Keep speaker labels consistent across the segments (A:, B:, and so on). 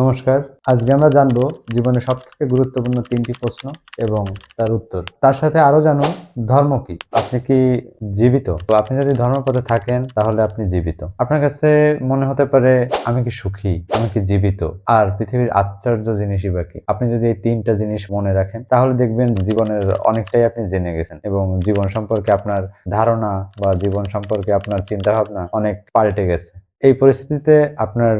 A: নমস্কার। আজকে আমরা জানব জীবনের সব থেকে গুরুত্বপূর্ণ তিনটি প্রশ্ন এবং তার উত্তর। তার সাথে আরও জানো ধর্ম কি? আপনি কি জীবিত? আপনি যদি ধর্মপথে থাকেন, তাহলে আপনি জীবিত। আপনার কাছে মনে হতে পারে, আমি কি সুখী? আমি কি জীবিত? আর পৃথিবীর আশ্চর্য জিনিসই বাকি আপনি যদি এই তিনটা জিনিস মনে রাখেন, তাহলে দেখবেন জীবনের অনেকটাই আপনি জেনে গেছেন এবং জীবন সম্পর্কে আপনার ধারণা বা জীবন সম্পর্কে আপনার চিন্তা ভাবনা অনেক পাল্টে গেছে। এই পরিস্থিতিতে আপনার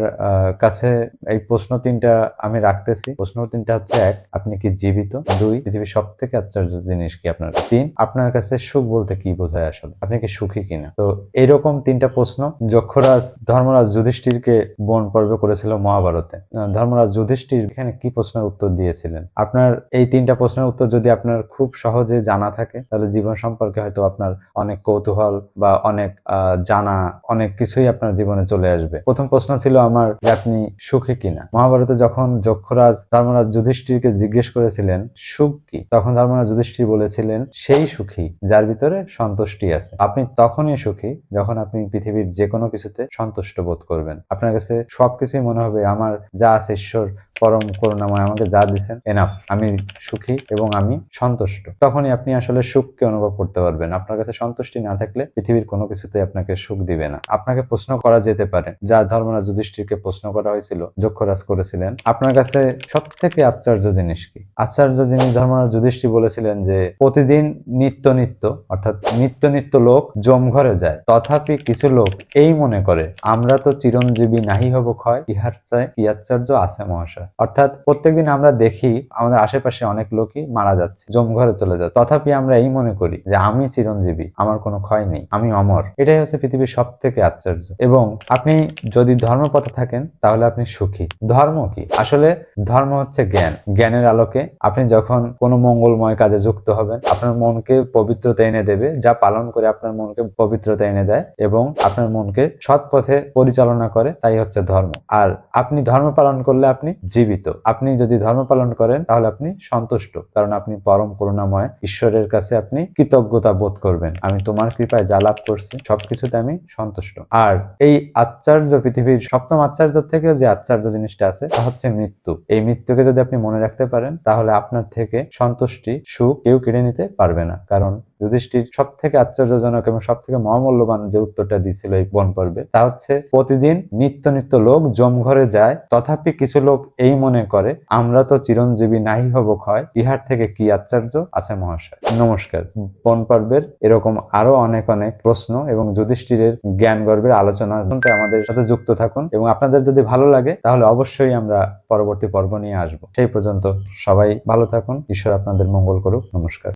A: কাছে এই প্রশ্ন তিনটা আমি রাখতেছি। প্রশ্ন তিনটা হচ্ছে এক, আপনি কি জীবিত? দুই, পৃথিবীর সব থেকে আশ্চর্য জিনিস কি আপনার? তিন, আপনার কাছে সুখ বলতে কি বোঝায় আসলে? আপনি কি সুখী কিনা? তো এরকম তিনটা প্রশ্ন যক্ষরাজ ধর্মরাজ যুধিষ্ঠিরকে বন পর্ব করেছিল মহাভারতে। ধর্মরাজ যুধিষ্ঠির এখানে কি প্রশ্নের উত্তর দিয়েছিলেন? আপনার এই তিনটা প্রশ্নের উত্তর যদি আপনার খুব সহজে জানা থাকে, তাহলে জীবন সম্পর্কে হয়তো আপনার অনেক কৌতূহল বা অনেক জানা, অনেক কিছুই আপনার জীবনে চলে আসবে। প্রথম প্রশ্ন ছিল আমার আপনি সুখী কিনা। মহাভারতে যখন যক্ষরাজ ধর্মরাজ যুধিষ্ঠিরকে জিজ্ঞেস করেছিলেন, সুখ কি? তখন ধর্মরাজ যুধিষ্ঠির বলেছিলেন, সেই সুখী যার ভিতরে সন্তুষ্টি আছে। আপনি তখনই সুখী যখন আপনি পৃথিবীর যে কোনো কিছুতে সন্তুষ্ট বোধ করবেন। আপনার কাছে সবকিছুই মনে হবে, আমার যা আছে ঈশ্বর পরম করুণাময়, আমাকে যা দিচ্ছেন এনাফ আমি সুখী এবং আমি সন্তুষ্ট। তখনই আপনি আসলে সুখকে অনুভব করতে পারবেন। আপনার কাছে সন্তুষ্টি না থাকলে পৃথিবীর কোনো কিছুতে আপনাকে সুখ দিবে না। আপনাকে প্রশ্ন করা যেতে পারে, যা ধর্মরাজ যুধিষ্ঠিরকে প্রশ্ন করা হয়েছিল, যক্ষরাজ করেছিলেন, আপনার কাছে সব থেকে আশ্চর্য জিনিস কি? আশ্চর্য জিনিস ধর্মরাজ যুধিষ্ঠির বলেছিলেন যে, প্রতিদিন নিত্য নিত্য, অর্থাৎ নিত্য নিত্য লোক জমঘরে যায়। তথাপি কিছু লোক এই মনে করে, আমরা তো চিরঞ্জীবী নাহি হব ক্ষয়, ইহার চায় কি আশ্চর্য আছে মহাশয়? অর্থাৎ প্রত্যেকদিন আমরা দেখি আমাদের আশেপাশে অনেক লোকই মারা যাচ্ছে জমঘরে চলে যাচ্ছে তথাপি আমরা এই মনে করি যে আমি চিরঞ্জীবী, আমার কোনো ক্ষয় নেই, আমি অমর। এটাই হচ্ছে পৃথিবীর সব থেকে আশ্চর্য। এবং আপনি যদি ধর্মপথে থাকেন, তাহলে আপনি সুখী। ধর্ম কি? আসলে ধর্ম হচ্ছে জ্ঞান। জ্ঞানের আলোকে আপনি যখন কোনো মঙ্গলময় কাজে যুক্ত হবেন, আপনার মনকে পবিত্রতা এনে দেবে, যা পালন করে আপনার মনকে পবিত্রতা এনে দেয় এবং আপনার মনকে সৎ পথে পরিচালনা করে, তাই হচ্ছে ধর্ম। আর আপনি ধর্ম পালন করলে আপনি জীবিত। আপনি যদি ধর্ম পালন করেন, তাহলে আপনি সন্তুষ্ট। কারণ আপনি পরম করুণাময়। ঈশ্বরের কাছে আপনি কৃতজ্ঞতা বোধ করবেন। আমি তোমার কৃপায় যা লাভ করছি, সবকিছুতে আমি সন্তুষ্ট। আর এই আচার্য পৃথিবীর সপ্তম আচার্য থেকে যে আশ্চর্য জিনিসটা আছে, তা হচ্ছে মৃত্যু। এই মৃত্যুকে যদি আপনি মনে রাখতে পারেন, তাহলে আপনার থেকে সন্তুষ্টি, সুখ কেউ কেড়ে নিতে পারবে না। কারণ যুধিষ্ঠির সব থেকে আশ্চর্যজনক এবং সব থেকে মহামূল্যবান যে উত্তরটা দিয়েছিল এই বন পর্বে, তা হচ্ছে প্রতিদিন নিত্য নিত্য লোক জমঘরে যায়, তথাপি কিছু লোক এই মনে করে, আমরা তো চিরঞ্জীবী নাহি হব ক্ষয়, ইহার থেকে কি আশ্চর্য? আছে মহাশয়। নমস্কার। বন পর্বের এরকম আরও অনেক অনেক প্রশ্ন এবং যুধিষ্ঠিরের জ্ঞান গর্বের আলোচনা শুনতে আমাদের সাথে যুক্ত থাকুন এবং আপনাদের যদি ভালো লাগে, তাহলে অবশ্যই আমরা পরবর্তী পর্ব নিয়ে আসব। সেই পর্যন্ত সবাই ভালো থাকুন, ঈশ্বর আপনাদের মঙ্গল করুক। নমস্কার।